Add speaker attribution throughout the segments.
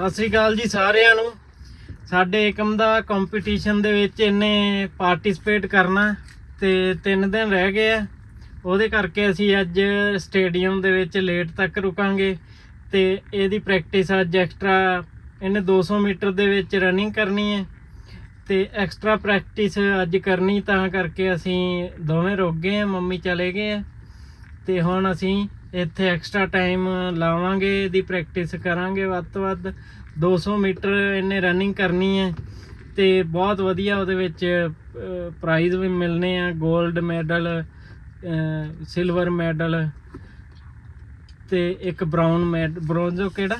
Speaker 1: ਸਤਿ ਸ੍ਰੀ ਅਕਾਲ ਜੀ ਸਾਰਿਆਂ ਨੂੰ। ਸਾਡੇ ਏਕਮ ਦਾ ਕੰਪੀਟੀਸ਼ਨ ਦੇ ਵਿੱਚ ਇਹਨੇ ਪਾਰਟਿਸਿਪੇਟ ਕਰਨਾ ਤੇ 3 ਦਿਨ ਰਹਿ ਗਏ ਆ। ਉਹਦੇ ਕਰਕੇ ਅਸੀਂ ਅੱਜ ਸਟੇਡੀਅਮ ਦੇ ਵਿੱਚ ਲੇਟ ਤੱਕ ਰੁਕਾਂਗੇ ਤੇ ਇਹਦੀ ਪ੍ਰੈਕਟਿਸ ਅੱਜ ਐਕਸਟਰਾ ਇਹਨੇ 200 ਮੀਟਰ ਦੇ ਵਿੱਚ ਰਨਿੰਗ ਕਰਨੀ ਹੈ ਤੇ ਐਕਸਟਰਾ ਪ੍ਰੈਕਟਿਸ ਅੱਜ ਕਰਨੀ ਤਾਂ ਕਰਕੇ ਅਸੀਂ ਦੋਵੇਂ ਰੁਕ ਗਏ ਆ, ਮੰਮੀ ਚਲੇ ਗਏ ਆ ਤੇ ਹੁਣ ਅਸੀਂ ਇੱਥੇ ਐਕਸਟਰਾ ਟਾਈਮ ਲਾਵਾਂਗੇ ਦੀ ਪ੍ਰੈਕਟਿਸ ਕਰਾਂਗੇ ਵੱਧ ਤੋਂ ਵੱਧ। 200 ਮੀਟਰ ਇਹਨੇ ਰਨਿੰਗ ਕਰਨੀ ਹੈ ਤੇ ਬਹੁਤ ਵਧੀਆ ਉਹਦੇ ਵਿੱਚ ਪ੍ਰਾਈਜ਼ ਵੀ ਮਿਲਨੇ ਆ 골ਡ ਮੈਡਲ ਸਿਲਵਰ ਮੈਡਲ ਤੇ ਇੱਕ ਬ੍ਰਾਊਨ ਮੈਡ ਬ੍ਰੌਂਜ਼ ਉਹ ਕਿਹੜਾ?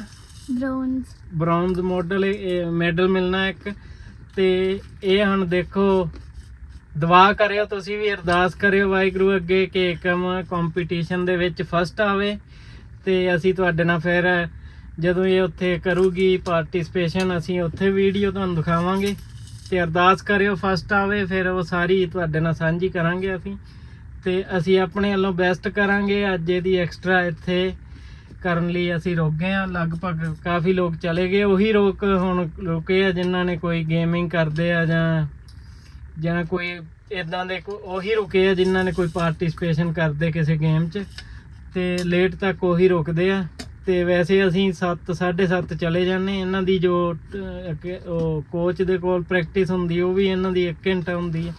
Speaker 2: ਬ੍ਰਾਊਨਸ
Speaker 1: ਬ੍ਰੌਂਜ਼ ਮਾਡਲ ਮੈਡਲ ਮਿਲਣਾ ਇੱਕ ਤੇ ਇਹ ਹੁਣ ਦੇਖੋ ਦੁਆ ਕਰਿਓ ਤੁਸੀਂ ਵੀ, ਅਰਦਾਸ ਕਰਿਓ ਵਾਹਿਗੁਰੂ ਅੱਗੇ ਕਿ ਏਕਮ ਕੰਪੀਟੀਸ਼ਨ ਦੇ ਵਿੱਚ ਫਸਟ ਆਵੇ ਤੇ ਅਸੀਂ ਤੁਹਾਡੇ ਨਾਲ ਫਿਰ ਜਦੋਂ ਇਹ ਉੱਥੇ ਕਰੂਗੀ ਪਾਰਟਿਸਿਪੇਸ਼ਨ ਅਸੀਂ ਉੱਥੇ ਵੀਡੀਓ ਤੁਹਾਨੂੰ ਦਿਖਾਵਾਂਗੇ ਤੇ ਅਰਦਾਸ ਕਰਿਓ ਫਸਟ ਆਵੇ, ਫਿਰ ਉਹ ਸਾਰੀ ਤੁਹਾਡੇ ਨਾਲ ਸਾਂਝੀ ਕਰਾਂਗੇ ਅਸੀਂ ਤੇ ਅਸੀਂ ਆਪਣੇ ਵੱਲੋਂ ਬੈਸਟ ਕਰਾਂਗੇ। ਅੱਜ ਇਹਦੀ ਐਕਸਟਰਾ ਇੱਥੇ ਕਰਨ ਲਈ ਅਸੀਂ ਰੁਕ ਗਏ ਆ ਲਗਭਗ ਕਾਫੀ ਲੋਕ ਚਲੇ ਗਏ। ਉਹੀ ਰੋਕ ਹੁਣ ਰੁਕੇ ਆ ਜਿਨ੍ਹਾਂ ਨੇ ਕੋਈ ਗੇਮਿੰਗ ਕਰਦੇ ਆ ਜਾਂ ਜਾਂ ਕੋਈ ਇਦਾਂ ਦੇ ਕੋ- ਉਹੀ ਰੁਕੇ ਆ ਜਿਨ੍ਹਾਂ ਨੇ ਕੋਈ ਪਾਰਟਿਸਿਪੇਸ਼ਨ ਕਰਦੇ ਕਿਸੇ ਗੇਮ 'ਚ, ਤੇ ਲੇਟ ਤੱਕ ਉਹੀ ਰੁਕਦੇ ਆ। ਤੇ ਵੈਸੇ ਅਸੀਂ 7 7:30 ਚਲੇ ਜਾਂਦੇ ਇਹਨਾਂ ਦੀ ਜੋ ਉਹ ਕੋਚ ਦੇ ਕੋਲ ਪ੍ਰੈਕਟਿਸ ਹੁੰਦੀ, ਉਹ ਵੀ ਇਹਨਾਂ ਦੀ 1 ਘੰਟਾ ਹੁੰਦੀ ਹੈ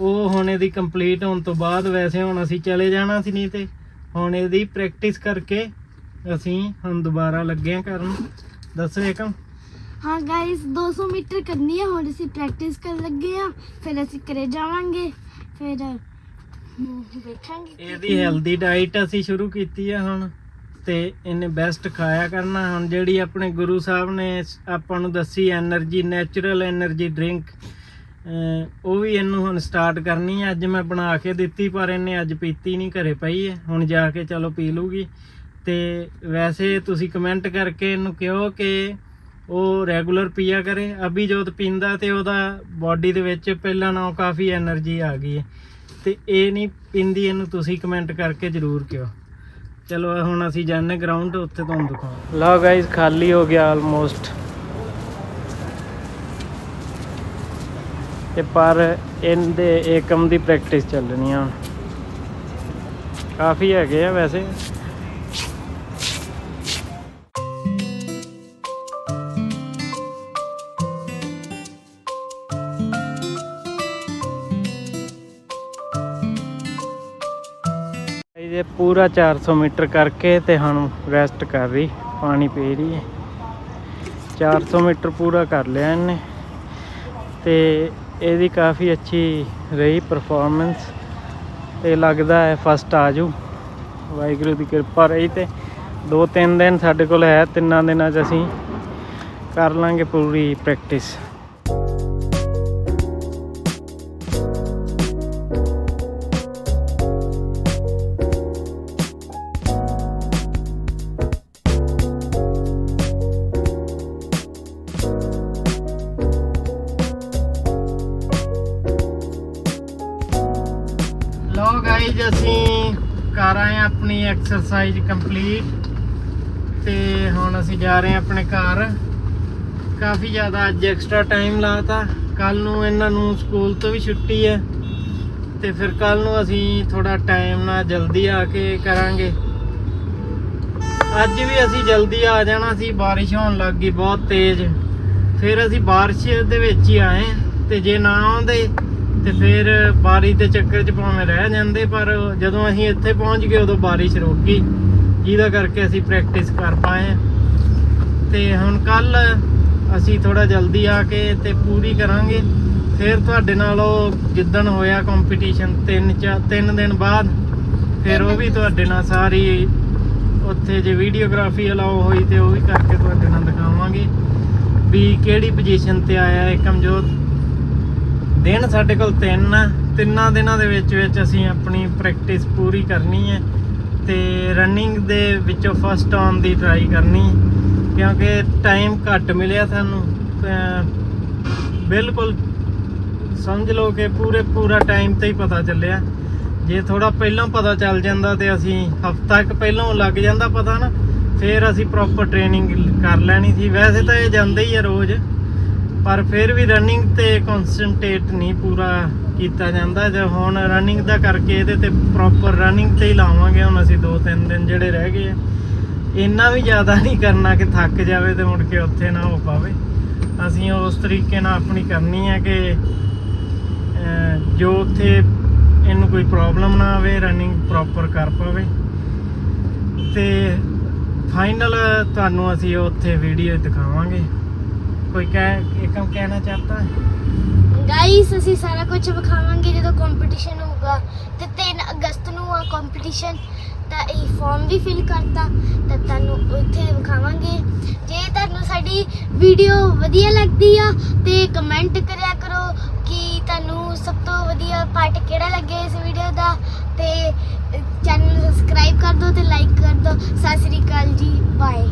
Speaker 1: ਉਹ ਹੁਣ ਇਹਦੀ ਕੰਪਲੀਟ ਹੋਣ ਤੋਂ ਬਾਅਦ ਵੈਸੇ ਹੁਣ ਅਸੀਂ ਚਲੇ ਜਾਣਾ ਸੀ ਨਹੀਂ ਤੇ ਹੁਣ ਇਹਦੀ ਪ੍ਰੈਕਟਿਸ ਕਰਕੇ ਅਸੀਂ ਹੁਣ ਦੁਬਾਰਾ ਲੱਗੇ ਆ ਕਰਨ। ਦੱਸੋ ਏਕਮ।
Speaker 2: ਹਾਂ ਗਾਇਸ 200 ਮੀਟਰ ਕਰਨੀ ਹੈ ਹੁਣ ਅਸੀਂ ਪ੍ਰੈਕਟਿਸ ਕਰਨ ਲੱਗੇ ਆ, ਫਿਰ ਅਸੀਂ ਕਰੇ ਜਾਵਾਂਗੇ, ਫਿਰ ਵੇਖਾਂਗੇ
Speaker 1: ਇਹਦੀ ਹੈਲਦੀ ਡਾਈਟ ਅਸੀਂ ਸ਼ੁਰੂ ਕੀਤੀ ਆ ਹੁਣ, ਤੇ ਇਹਨੇ ਬੈਸਟ ਖਾਇਆ ਕਰਨਾ ਹੁਣ, ਜਿਹੜੀ ਆਪਣੇ ਗੁਰੂ ਸਾਹਿਬ ਨੇ ਆਪਾਂ ਨੂੰ ਦੱਸੀ એનર્ਜੀ ਨੇਚਰਲ એનર્ਜੀ ਡਰਿੰਕ ਉਹ ਵੀ ਇਹਨੂੰ ਹੁਣ ਸਟਾਰਟ ਕਰਨੀ ਹੈ ਅੱਜ ਮੈਂ ਬਣਾ ਕੇ ਦਿੱਤੀ, ਪਰ ਇਹਨੇ ਅੱਜ ਪੀਤੀ ਨਹੀਂ, ਘਰੇ ਪਈ ਹੈ ਹੁਣ ਜਾ ਕੇ ਚਲੋ ਪੀ ਲੂਗੀ। ਤੇ ਵੈਸੇ ਤੁਸੀਂ ਕਮੈਂਟ ਕਰਕੇ ਇਹਨੂੰ ਕਿਹੋ ਕਿ ਉਹ ਰੈਗੂਲਰ ਪੀਆ ਕਰੇ। ਅਭੀ ਜੋਤ ਪੀਂਦਾ ਤੇ ਉਹਦਾ ਬਾਡੀ ਦੇ ਵਿੱਚ ਪਹਿਲਾਂ ਨਾਲੋਂ ਕਾਫੀ એનર્ਜੀ ਆ ਗਈ ਹੈ। ਤੇ ਇਹ ਨਹੀਂ ਪਿੰਦੀ, ਇਹਨੂੰ ਤੁਸੀਂ ਕਮੈਂਟ ਕਰਕੇ ਜ਼ਰੂਰ ਕਿਓ ਚਲੋ ਹੁਣ ਅਸੀਂ ਜਾਣੇ ਗਰਾਊਂਡ ਉੱਥੇ ਤੁਹਾਨੂੰ ਦਿਖਾਉਂ ਲਓ ਗਾਇਸ ਖਾਲੀ ਹੋ ਗਿਆ ਆਲਮੋਸਟ ਤੇ ਪਰ ਇਹਦੇ ਏਕਮ ਦੀ ਪ੍ਰੈਕਟਿਸ ਚੱਲਣੀ ਆ ਕਾਫੀ ਹੈਗੇ ਆ ਵੈਸੇ। ਇਹ ਪੂਰਾ 400 ਮੀਟਰ ਕਰਕੇ ਤੇ ਹੁਣ ਰੈਸਟ ਕਰ ਰਹੀ, ਪਾਣੀ ਪੀ ਰਹੀ ਹੈ। 400 ਮੀਟਰ ਪੂਰਾ ਕਰ ਲਿਆ ਇਹਨੇ। ਤੇ ਇਹਦੀ ਕਾਫੀ ਅੱਛੀ ਰਹੀ ਪਰਫਾਰਮੈਂਸ ਤੇ ਲੱਗਦਾ ਹੈ ਫਸਟ ਆ ਆਜੂ। ਵਾਹਿਗੁਰੂ ਦੀ ਕਿਰਪਾ ਰਹੀ ਤੇ ਦੋ ਤਿੰਨ ਦਿਨ ਸਾਡੇ ਕੋਲ ਹੈ, ਤਿੰਨਾਂ ਦਿਨਾਂ 'ਚ ਅਸੀਂ ਕਰ ਲਾਂਗੇ ਪੂਰੀ ਪ੍ਰੈਕਟਿਸ ਅਸੀਂ ਕਰ ਆਏ ਹਾਂ ਆਪਣੀ ਐਕਸਰਸਾਈਜ਼ ਕੰਪਲੀਟ ਤੇ ਹੁਣ ਅਸੀਂ ਜਾ ਰਹੇ ਹਾਂ ਆਪਣੇ ਘਰ। ਕਾਫੀ ਜ਼ਿਆਦਾ ਅੱਜ ਐਕਸਟਰਾ ਟਾਈਮ ਲਾਤਾ। ਕੱਲ ਨੂੰ ਇਹਨਾਂ ਨੂੰ ਸਕੂਲ ਤੋਂ ਵੀ ਛੁੱਟੀ ਹੈ। ਤੇ ਫਿਰ ਕੱਲ ਨੂੰ ਅਸੀਂ ਥੋੜਾ ਟਾਈਮ ਨਾਲ ਜਲਦੀ ਆ ਕੇ ਕਰਾਂਗੇ। ਅੱਜ ਵੀ ਅਸੀਂ ਜਲਦੀ ਆ ਜਾਣਾ ਸੀ, ਬਾਰਿਸ਼ ਹੋਣ ਲੱਗ ਗਈ ਬਹੁਤ ਤੇਜ਼। ਫਿਰ ਅਸੀਂ ਬਾਰਿਸ਼ ਦੇ ਵਿੱਚ ਹੀ ਆਏ। ਤੇ ਜੇ ਨਾ ਆਉਂਦੇ ਤੇ ਫਿਰ ਬਾਰਿਸ਼ ਦੇ ਚੱਕਰ 'ਚ ਭਾਵੇਂ ਰਹਿ ਜਾਂਦੇ, ਪਰ ਜਦੋਂ ਅਸੀਂ ਇੱਥੇ ਪਹੁੰਚ ਗਏ, ਉਦੋਂ ਬਾਰਿਸ਼ ਰੁਕ ਗਈ। ਜਿਹਦਾ ਕਰਕੇ ਅਸੀਂ ਪ੍ਰੈਕਟਿਸ ਕਰ ਪਾਏ ਹਾਂ। ਤੇ ਹੁਣ ਕੱਲ ਅਸੀਂ ਥੋੜਾ ਜਲਦੀ ਆ ਕੇ ਤੇ ਪੂਰੀ ਕਰਾਂਗੇ। ਫਿਰ ਤੁਹਾਡੇ ਨਾਲ ਉਹ ਜਿੱਦਣ ਹੋਇਆ ਕੰਪੀਟੀਸ਼ਨ ਤਿੰਨ ਚਾ, ਤਿੰਨ ਦਿਨ ਬਾਅਦ, ਫਿਰ ਉਹ ਵੀ ਤੁਹਾਡੇ ਨਾਲ ਸਾਰੀ ਉੱਥੇ ਜੇ ਵੀਡੀਓਗ੍ਰਾਫੀ ਅਲਾਉ ਹੋਈ ਤੇ ਉਹ ਵੀ ਕਰਕੇ ਤੁਹਾਡੇ ਨਾਲ ਦਿਖਾਵਾਂਗੇ ਵੀ ਕਿਹੜੀ ਪੋਜੀਸ਼ਨ ਤੇ ਆਇਆ ਹੈ ਕਮਜ਼ੋਰ। ਦਿਨ ਸਾਡੇ ਕੋਲ ਤਿੰਨ ਆ। ਤਿੰਨਾਂ ਦਿਨਾਂ ਦੇ ਵਿੱਚ ਵਿੱਚ ਅਸੀਂ ਆਪਣੀ ਪ੍ਰੈਕਟਿਸ ਪੂਰੀ ਕਰਨੀ ਹੈ ਤੇ ਰਨਿੰਗ ਦੇ ਵਿੱਚੋਂ ਫਸਟ ਆਉਣ ਦੀ ਟਰਾਈ ਕਰਨੀ ਕਿਉਂਕਿ ਟਾਈਮ ਘੱਟ ਮਿਲਿਆ ਸਾਨੂੰ। ਬਿਲਕੁਲ ਸਮਝ ਲਓ ਕਿ ਪੂਰੇ ਪੂਰਾ ਟਾਈਮ ਤੇ ਹੀ ਪਤਾ ਚੱਲਿਆ। ਜੇ ਥੋੜਾ ਪਹਿਲਾਂ ਪਤਾ ਚੱਲ ਜਾਂਦਾ ਤੇ ਅਸੀਂ ਹਫਤਾ ਇੱਕ ਪਹਿਲਾਂ ਲੱਗ ਜਾਂਦਾ ਪਤਾ ਨਾ, ਫਿਰ ਅਸੀਂ ਪ੍ਰੋਪਰ ਟ੍ਰੇਨਿੰਗ ਕਰ ਲੈਣੀ ਸੀ। ਵੈਸੇ ਤਾਂ ਇਹ ਜਾਂਦੇ ਹੀ ਆ ਰੋਜ਼। ਪਰ ਫਿਰ ਵੀ ਰਨਿੰਗ ਤੇ ਕਨਸੈਂਟਰੇਟ ਨਹੀਂ ਪੂਰਾ ਕੀਤਾ ਜਾਂਦਾ। ਜੇ ਹੁਣ ਰਨਿੰਗ ਦਾ ਕਰਕੇ ਇਹਦੇ ਤੇ ਪ੍ਰੋਪਰ ਰਨਿੰਗ ਤੇ ਹੀ ਲਾਵਾਂਗੇ, ਹੁਣ ਅਸੀਂ 2-3 ਦਿਨ ਜਿਹੜੇ ਰਹਿ ਗਏ ਆ। ਇੰਨਾ ਵੀ ਜ਼ਿਆਦਾ ਨਹੀਂ ਕਰਨਾ ਕਿ ਥੱਕ ਜਾਵੇ ਤੇ ਮੁੜ ਕੇ ਉੱਥੇ ਨਾ ਹੋ ਪਾਵੇ। ਅਸੀਂ ਉਸ ਤਰੀਕੇ ਨਾਲ ਆਪਣੀ ਕਰਨੀ ਹੈ ਕਿ ਜੋ ਉੱਥੇ ਇਹਨੂੰ ਕੋਈ ਪ੍ਰੋਬਲਮ ਨਾ ਆਵੇ ਰਨਿੰਗ ਪ੍ਰੋਪਰ ਕਰ ਪਾਵੇ। ਤੇ ਫਾਈਨਲ ਤੁਹਾਨੂੰ ਅਸੀਂ ਉੱਥੇ ਵੀਡੀਓ ਦਿਖਾਵਾਂਗੇ। ਕੋਈ ਕਹਿ ਇੱਕਮ ਕਹਿਣਾ ਚਾਹਤਾ? ਹੈ
Speaker 2: ਗਾਈਸ ਅਸੀਂ ਸਾਰਾ ਕੁਝ ਵਿਖਾਵਾਂਗੇ ਜਦੋਂ ਕੰਪੀਟੀਸ਼ਨ ਹੋਊਗਾ। ਤੇ 3 ਅਗਸਤ ਨੂੰ ਆ ਕੰਪੀਟੀਸ਼ਨ ਤਾਂ ਇਹ ਫਾਰਮ ਵੀ ਫਿਲ ਕਰਤਾ, ਤਾਂ ਤੁਹਾਨੂੰ ਉੱਥੇ ਵਿਖਾਵਾਂਗੇ। ਜੇ ਤੁਹਾਨੂੰ ਸਾਡੀ ਵੀਡੀਓ ਵਧੀਆ ਲੱਗਦੀ ਆ, ਤੇ ਕਮੈਂਟ ਕਰਿਆ ਕਰੋ ਕਿ ਤੁਹਾਨੂੰ ਸਭ ਤੋਂ ਵਧੀਆ ਪਾਰਟ ਕਿਹੜਾ ਲੱਗਿਆ ਇਸ ਵੀਡੀਓ ਦਾ। ਤੇ ਚੈਨਲ ਸਬਸਕ੍ਰਾਈਬ ਕਰ ਦਿਓ ਤੇ ਲਾਈਕ ਕਰ ਦਿਓ। ਸਤਿ ਸ੍ਰੀ ਅਕਾਲ ਜੀ ਬਾਏ